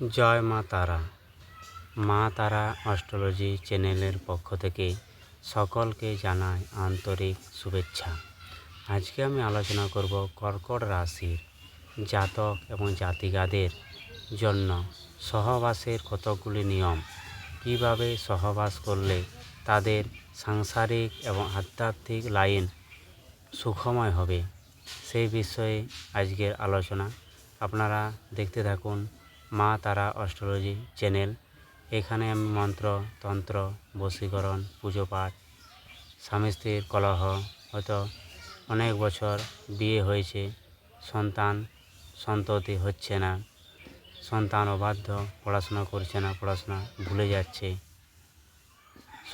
জয় মা তারা। মা তারা অস্ট্রোলজি চ্যানেলের পক্ষ থেকে সকলকে জানাই আন্তরিক শুভেচ্ছা। আজকে আমি আলোচনা করব কর্কট রাশির জাতক এবং জাতিকাদের জন্য সহবাসের কতগুলি নিয়ম। কীভাবে সহবাস করলে তাদের সাংসারিক এবং আধ্যাত্মিক লাইন সুখময় হবে সেই বিষয়ে আজকের আলোচনা। আপনারা দেখতে থাকুন মা তারা অস্ট্রোলজি চ্যানেল। এখানে আমি মন্ত্র, তন্ত্র, বশীকরণ, পুজো পাঠ, স্বামী স্ত্রীর কলহ, হয়তো অনেক বছর বিয়ে হয়েছে, সন্তান সন্ততি হচ্ছে না, সন্তান অবাধ্য, পড়াশোনা করছে না, পড়াশোনা ভুলে যাচ্ছে।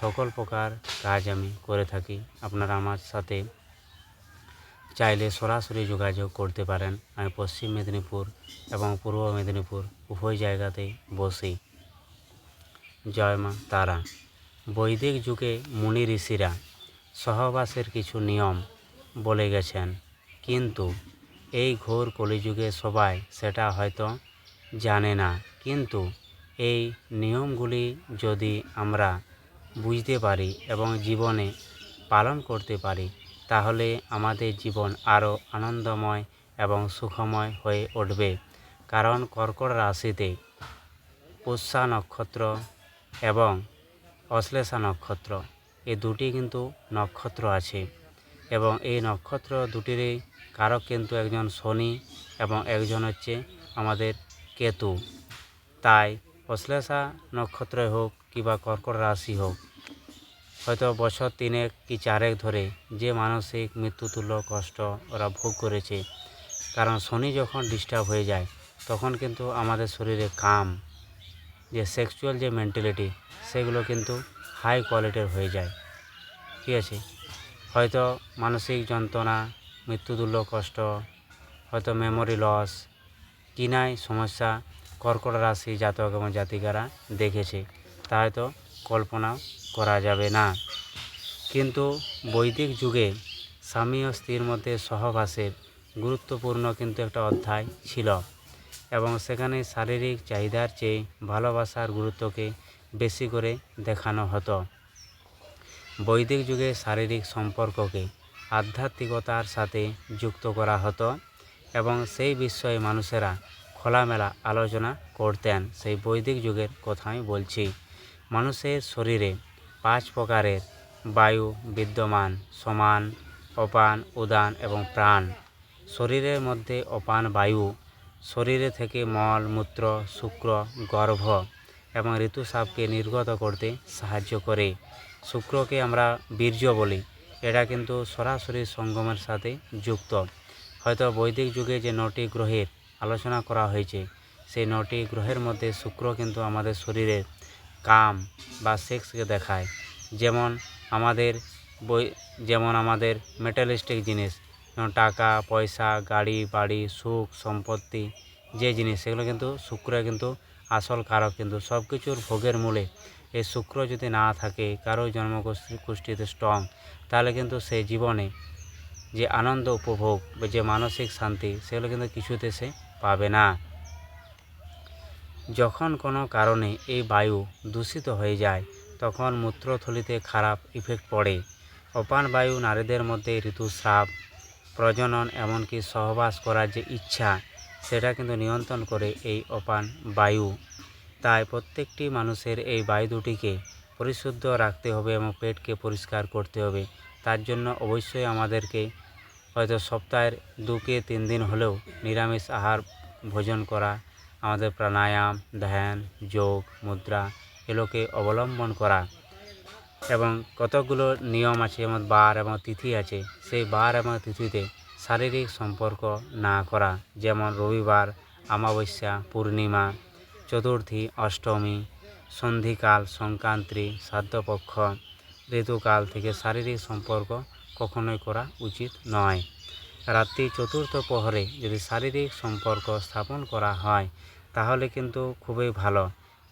সকল প্রকার কাজ আমি করে থাকি। আপনারা আমার সাথে চাইলে সরাসরি যোগাযোগ করতে পারেন। আমি পশ্চিম মেদিনীপুর এবং পূর্ব মেদিনীপুর উভয় জায়গাতেই বসি। জয় মা তারা। বৈদিক যুগে মুনি ঋষিরা সহবাসের কিছু নিয়ম বলে গেছেন। কিন্তু এই ঘোর কলিযুগে সবাই সেটা হয়তো জানে না। কিন্তু এই নিয়মগুলি যদি আমরা বুঝতে পারি এবং জীবনে পালন করতে পারি তাহলে আমাদের জীবন আরও আনন্দময় এবং সুখময় হয়ে উঠবে। কারণ কর্কট রাশিতে পুষ্যা নক্ষত্র এবং অশ্লেষা নক্ষত্র, এই দুটি কিন্তু নক্ষত্র আছে এবং এই নক্ষত্র দুটিরই কারক কিন্তু একজন শনি এবং একজন হচ্ছে আমাদের কেতু। তাই অশ্লেষা নক্ষত্র হোক কিংবা কর্কট রাশি হোক হয়তো বছর তিনেক কি চারেক ধরে যে মানসিক মৃত্যুতুল্য কষ্ট ওরা ভোগ করেছে। কারণ শনি যখন ডিস্টার্ব হয়ে যায়, তখন কিন্তু আমাদের শরীরে কাম, যে সেক্সুয়াল যে মেন্টালিটি সেগুলো কিন্তু হাই কোয়ালিটির হয়ে যায়। ঠিক আছে? হয়তো মানসিক যন্ত্রণা মৃত্যুতুল্য কষ্ট, হয়তো মেমোরি লস কিনাই সমস্যা কর্কট রাশি জাতক এবং জাতিকারা দেখেছে। তা হয়তো কল্পনা করা যাবে না। কিন্তু বৈদিক যুগে স্বামী ও স্ত্রীর মধ্যে সহবাসের গুরুত্বপূর্ণ কিন্তু একটা অধ্যায় ছিল এবং সেখানে শারীরিক চাহিদার চেয়ে ভালোবাসার গুরুত্বকে বেশি করে দেখানো হতো। বৈদিক যুগে শারীরিক সম্পর্ককে আধ্যাত্মিকতার সাথে যুক্ত করা হতো এবং সেই বিষয়ে মানুষেরা খোলামেলা আলোচনা করতেন। সেই বৈদিক যুগের কথা আমি বলছি। মানুষের শরীরে পাঁচ প্রকারের বায়ু বিদ্যমান, সমান, অপান, উদান এবং প্রাণ। শরীরের মধ্যে অপান বায়ু শরীরে থেকে মল, মূত্র, শুক্র, গর্ভ এবং ঋতুস্রাবকে নির্গত করতে সাহায্য করে। শুক্রকে আমরা বীর্য বলি। এটা কিন্তু সরাসরি সঙ্গমের সাথে যুক্ত। হয়তো বৈদিক যুগে যে নটি গ্রহের আলোচনা করা হয়েছে, সেই নটি গ্রহের মধ্যে শুক্র কিন্তু আমাদের শরীরের কাম বা সেক্সকে দেখায়। যেমন আমাদের বই, যেমন আমাদের মেটালিস্টিক জিনিস, যেমন টাকা, পয়সা, গাড়ি, বাড়ি, সুখ, সম্পত্তি, যে জিনিস, সেগুলো কিন্তু শুক্র কিন্তু আসল কারক কিন্তু। সব কিছুর ভোগের মূলে এই শুক্র যদি না থাকে, কারও জন্মকুষ্ঠি কুষ্ঠিতে স্ট্রং তাহলে কিন্তু সে জীবনে যে আনন্দ, উপভোগ বা যে মানসিক শান্তি, সেগুলো কিন্তু কিছুতে সে পাবে না। যখন কোনো কারণে এই বায়ু দূষিত হয়ে যায়, তখন মূত্রথলিতে খারাপ ইফেক্ট পড়ে। অপান বায়ু নারীদের মধ্যে ঋতুস্রাব, প্রজনন এমনকি সহবাস করার যে ইচ্ছা, সেটা কিন্তু নিয়ন্ত্রণ করে এই অপান বায়ু। তাই প্রত্যেকটি মানুষের এই বায়ু দুটিকে পরিশুদ্ধ রাখতে হবে এবং পেটকে পরিষ্কার করতে হবে। তার জন্য অবশ্যই আমাদেরকে হয়তো সপ্তাহের দুকে তিন দিন হলেও নিরামিষ আহার ভোজন করা আমাদের প্রাণায়াম, ধ্যান, যোগ, মুদ্রা এগুলোকে অবলম্বন করা। এবং কতগুলো নিয়ম আছে, যেমন বার এবং তিথি আছে, সেই বার এবং তিথিতে শারীরিক সম্পর্ক না করা, যেমন রবিবার, অমাবস্যা, পূর্ণিমা, চতুর্থী, অষ্টমী, সন্ধিকাল, সংক্রান্তি, শ্রাদ্ধপক্ষ, ঋতুকাল থেকে শারীরিক সম্পর্ক কখনোই করা উচিত নয়। রাত্রি চতুর্থ প্রহরে যদি শারীরিক সম্পর্ক স্থাপন করা হয়, তাহলে কিন্তু খুবই ভালো।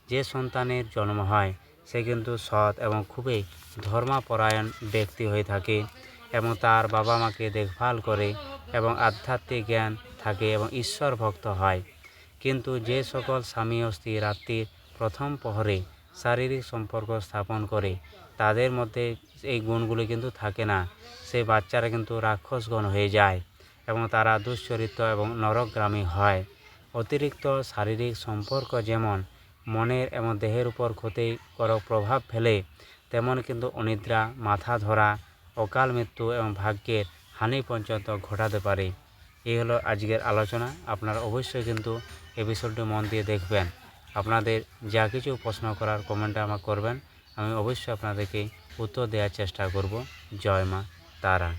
যে সন্তানের জন্ম হয়, সে কিন্তু সৎ এবং খুবই ধর্মাপরায়ণ ব্যক্তি হয়ে থাকে এবং তার বাবা মাকে দেখভাল করে এবং আধ্যাত্মিক জ্ঞান থাকে এবং ঈশ্বর ভক্ত হয়। কিন্তু যে সকল স্বামী ও স্ত্রী রাত্রির প্রথম প্রহরে শারীরিক সম্পর্ক স্থাপন করে তাদের মধ্যে এই গুণগুলি কিন্তু থাকে না। সেই বাচ্চারা কিন্তু রাক্ষসগণ হয়ে যায় এবং তারা দুশ্চরিত্র এবং নরকগ্রামী হয়। অতিরিক্ত শারীরিক সম্পর্ক যেমন মনের এবং দেহের উপর ক্ষতিকর প্রভাব ফেলে, তেমন কিন্তু অনিদ্রা, মাথা ধরা, অকাল মৃত্যু এবং ভাগ্যের হানি পর্যন্ত ঘটাতে পারে। এই হলো আজকের আলোচনা। আপনারা অবশ্যই কিন্তু বিষয়টি মন দিয়ে দেখবেন। আপনাদের যা কিছু প্রশ্ন করার কমেন্টে আমাকে করবেন। আমি অবশ্যই আপনাদেরকে উত্তর দেওয়ার চেষ্টা করব। জয় মা তারা।